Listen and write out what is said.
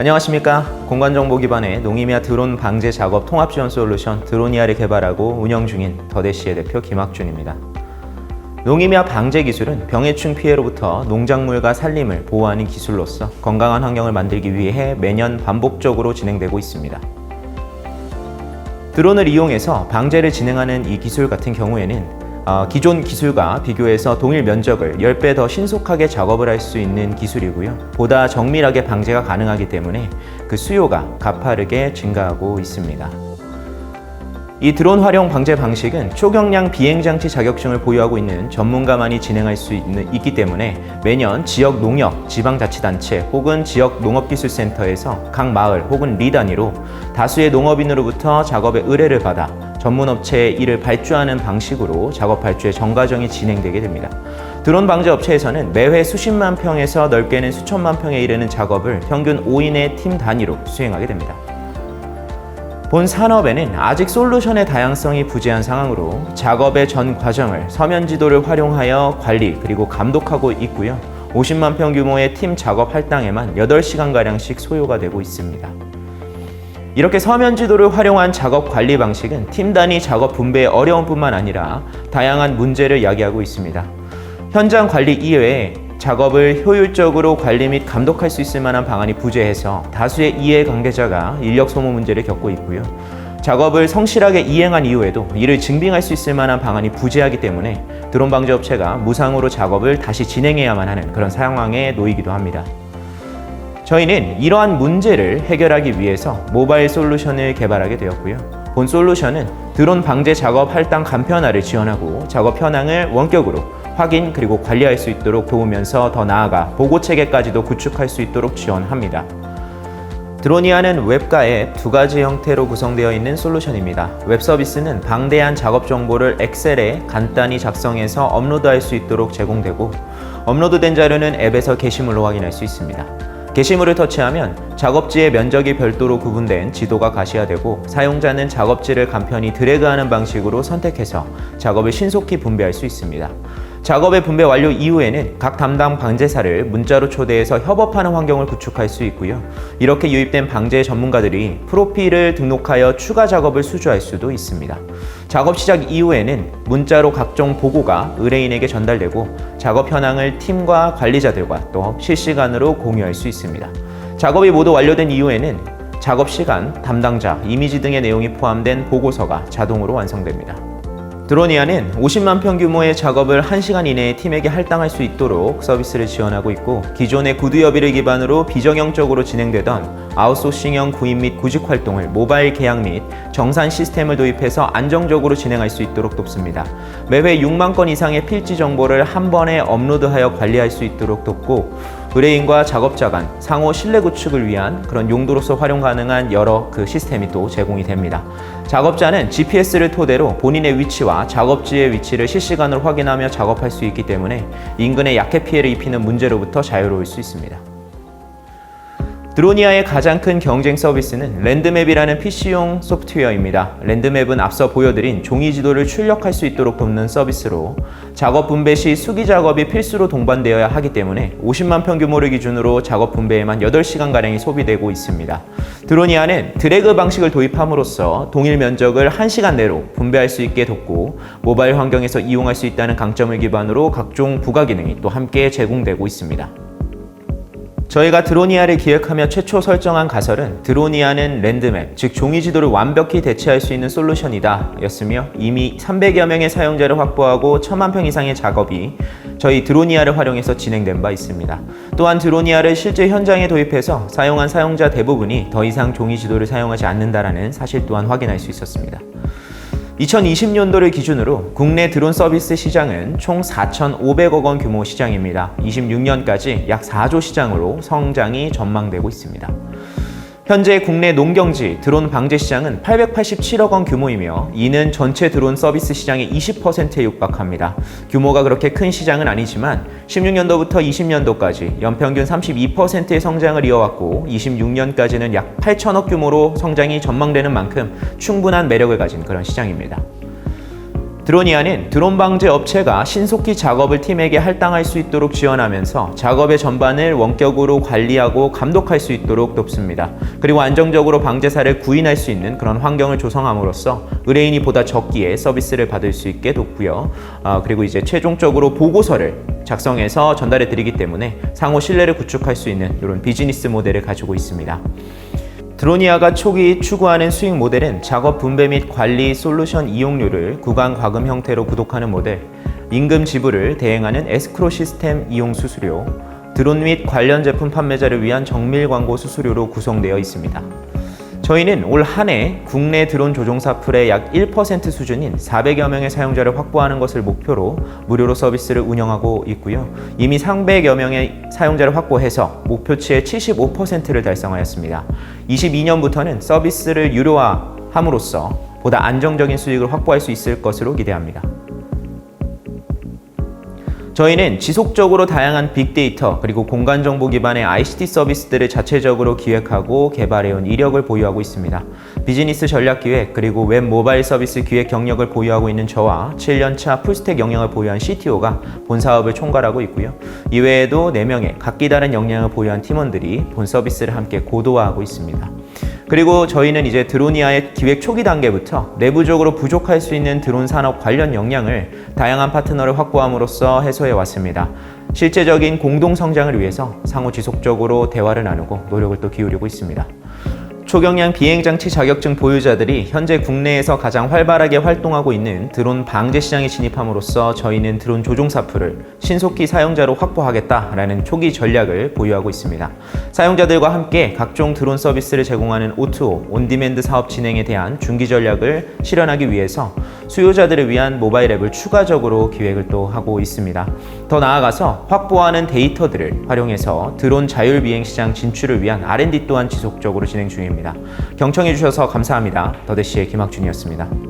안녕하십니까. 공간정보 기반의 농임야 드론 방제 작업 통합 지원 솔루션 드로니아를 개발하고 운영 중인 더대시의 대표 김학준입니다. 농임야 방제 기술은 병해충 피해로부터 농작물과 산림을 보호하는 기술로서 건강한 환경을 만들기 위해 매년 반복적으로 진행되고 있습니다. 드론을 이용해서 방제를 진행하는 이 기술 같은 경우에는 어, 기존 기술과 비교해서 동일 면적을 10배 더 신속하게 작업을 할 수 있는 기술이고요. 보다 정밀하게 방제가 가능하기 때문에 그 수요가 가파르게 증가하고 있습니다. 이 드론 활용 방제 방식은 초경량 비행장치 자격증을 보유하고 있는 전문가만이 진행할 수 있는, 있기 때문에 매년 지역 농협, 지방자치단체 혹은 지역 농업기술센터에서 각 마을 혹은 리 단위로 다수의 농업인으로부터 작업의 의뢰를 받아 전문업체에 이를 발주하는 방식으로 작업 발주의 정과정이 진행되게 됩니다. 드론 방제 업체에서는 매회 수십만 평에서 넓게는 수천만 평에 이르는 작업을 평균 5인의 팀 단위로 수행하게 됩니다. 본 산업에는 아직 솔루션의 다양성이 부재한 상황으로 작업의 전 과정을 서면 지도를 활용하여 관리 그리고 감독하고 있고요. 50만 평 규모의 팀 작업 할당에만 8시간가량씩 소요가 되고 있습니다. 이렇게 서면 지도를 활용한 작업 관리 방식은 팀 단위 작업 분배의 어려움뿐만 아니라 다양한 문제를 야기하고 있습니다. 현장 관리 이외에 작업을 효율적으로 관리 및 감독할 수 있을 만한 방안이 부재해서 다수의 이해 관계자가 인력 소모 문제를 겪고 있고요. 작업을 성실하게 이행한 이후에도 이를 증빙할 수 있을 만한 방안이 부재하기 때문에 드론 방제 업체가 무상으로 작업을 다시 진행해야만 하는 그런 상황에 놓이기도 합니다. 저희는 이러한 문제를 해결하기 위해서 모바일 솔루션을 개발하게 되었고요. 본 솔루션은 드론 방제 작업 할당 간편화를 지원하고 작업 현황을 원격으로 확인 그리고 관리할 수 있도록 도우면서 더 나아가 보고 체계까지도 구축할 수 있도록 지원합니다. 드로니아는 웹과 앱 두 가지 형태로 구성되어 있는 솔루션입니다. 웹 서비스는 방대한 작업 정보를 엑셀에 간단히 작성해서 업로드할 수 있도록 제공되고 업로드된 자료는 앱에서 게시물로 확인할 수 있습니다. 게시물을 터치하면 작업지의 면적이 별도로 구분된 지도가 가시화되고 사용자는 작업지를 간편히 드래그하는 방식으로 선택해서 작업을 신속히 분배할 수 있습니다. 작업의 분배 완료 이후에는 각 담당 방제사를 문자로 초대해서 협업하는 환경을 구축할 수 있고요. 이렇게 유입된 방제 전문가들이 프로필을 등록하여 추가 작업을 수주할 수도 있습니다. 작업 시작 이후에는 문자로 각종 보고가 의뢰인에게 전달되고 작업 현황을 팀과 관리자들과 또 실시간으로 공유할 수 있습니다. 작업이 모두 완료된 이후에는 작업 시간, 담당자, 이미지 등의 내용이 포함된 보고서가 자동으로 완성됩니다. 드로니아는 50만 평 규모의 작업을 1시간 이내에 팀에게 할당할 수 있도록 서비스를 지원하고 있고 기존의 구두협의를 기반으로 비정형적으로 진행되던 아웃소싱형 구입 및 구직 활동을 모바일 계약 및 정산 시스템을 도입해서 안정적으로 진행할 수 있도록 돕습니다. 매회 6만 건 이상의 필지 정보를 한 번에 업로드하여 관리할 수 있도록 돕고 의뢰인과 작업자 간 상호 신뢰 구축을 위한 그런 용도로서 활용 가능한 여러 그 시스템이 또 제공이 됩니다. 작업자는 GPS를 토대로 본인의 위치와 작업지의 위치를 실시간으로 확인하며 작업할 수 있기 때문에 인근의 약해 피해를 입히는 문제로부터 자유로울 수 있습니다. 드로니아의 가장 큰 경쟁 서비스는 랜드맵이라는 PC용 소프트웨어입니다. 랜드맵은 앞서 보여드린 종이 지도를 출력할 수 있도록 돕는 서비스로 작업 분배 시 수기 작업이 필수로 동반되어야 하기 때문에 50만 평 규모를 기준으로 작업 분배에만 8시간가량이 소비되고 있습니다. 드로니아는 드래그 방식을 도입함으로써 동일 면적을 1시간 내로 분배할 수 있게 돕고 모바일 환경에서 이용할 수 있다는 강점을 기반으로 각종 부가 기능이 또 함께 제공되고 있습니다. 저희가 드로니아를 기획하며 최초 설정한 가설은 드로니아는 랜드맵, 즉 종이 지도를 완벽히 대체할 수 있는 솔루션이다 였으며 이미 300여 명의 사용자를 확보하고 1000만 평 이상의 작업이 저희 드로니아를 활용해서 진행된 바 있습니다. 또한 드로니아를 실제 현장에 도입해서 사용한 사용자 대부분이 더 이상 종이 지도를 사용하지 않는다라는 사실 또한 확인할 수 있었습니다. 2020년도를 기준으로 국내 드론 서비스 시장은 총 4,500억 원 규모 시장입니다. 26년까지 약 4조 시장으로 성장이 전망되고 있습니다. 현재 국내 농경지 드론 방제 시장은 887억 원 규모이며 이는 전체 드론 서비스 시장의 20%에 육박합니다. 규모가 그렇게 큰 시장은 아니지만 16년도부터 20년도까지 연평균 32%의 성장을 이어왔고 26년까지는 약 8천억 규모로 성장이 전망되는 만큼 충분한 매력을 가진 그런 시장입니다. 드로니아는 드론 방제 업체가 신속히 작업을 팀에게 할당할 수 있도록 지원하면서 작업의 전반을 원격으로 관리하고 감독할 수 있도록 돕습니다. 그리고 안정적으로 방제사를 구인할 수 있는 그런 환경을 조성함으로써 의뢰인이 보다 적기에 서비스를 받을 수 있게 돕고요. 아, 그리고 이제 최종적으로 보고서를 작성해서 전달해 드리기 때문에 상호 신뢰를 구축할 수 있는 이런 비즈니스 모델을 가지고 있습니다. 드로니아가 초기 추구하는 수익 모델은 작업 분배 및 관리 솔루션 이용료를 구간 과금 형태로 구독하는 모델, 임금 지불을 대행하는 에스크로 시스템 이용 수수료, 드론 및 관련 제품 판매자를 위한 정밀 광고 수수료로 구성되어 있습니다. 저희는 올 한 해 국내 드론 조종사 풀의 약 1% 수준인 400여 명의 사용자를 확보하는 것을 목표로 무료로 서비스를 운영하고 있고요. 이미 300여 명의 사용자를 확보해서 목표치의 75%를 달성하였습니다. 22년부터는 서비스를 유료화함으로써 보다 안정적인 수익을 확보할 수 있을 것으로 기대합니다. 저희는 지속적으로 다양한 빅데이터 그리고 공간 정보 기반의 ICT 서비스들을 자체적으로 기획하고 개발해온 이력을 보유하고 있습니다. 비즈니스 전략 기획 그리고 웹 모바일 서비스 기획 경력을 보유하고 있는 저와 7년차 풀스택 역량을 보유한 CTO가 본 사업을 총괄하고 있고요. 이외에도 4명의 각기 다른 역량을 보유한 팀원들이 본 서비스를 함께 고도화하고 있습니다. 그리고 저희는 이제 드로니아의 기획 초기 단계부터 내부적으로 부족할 수 있는 드론 산업 관련 역량을 다양한 파트너를 확보함으로써 해소해 왔습니다. 실제적인 공동 성장을 위해서 상호 지속적으로 대화를 나누고 노력을 또 기울이고 있습니다. 초경량 비행장치 자격증 보유자들이 현재 국내에서 가장 활발하게 활동하고 있는 드론 방제 시장에 진입함으로써 저희는 드론 조종사풀을 신속히 사용자로 확보하겠다라는 초기 전략을 보유하고 있습니다. 사용자들과 함께 각종 드론 서비스를 제공하는 O2O, 온디맨드 사업 진행에 대한 중기 전략을 실현하기 위해서 수요자들을 위한 모바일 앱을 추가적으로 기획을 또 하고 있습니다. 더 나아가서 확보하는 데이터들을 활용해서 드론 자율 비행 시장 진출을 위한 R&D 또한 지속적으로 진행 중입니다. 경청해 주셔서 감사합니다. 더대시의 김학준이었습니다.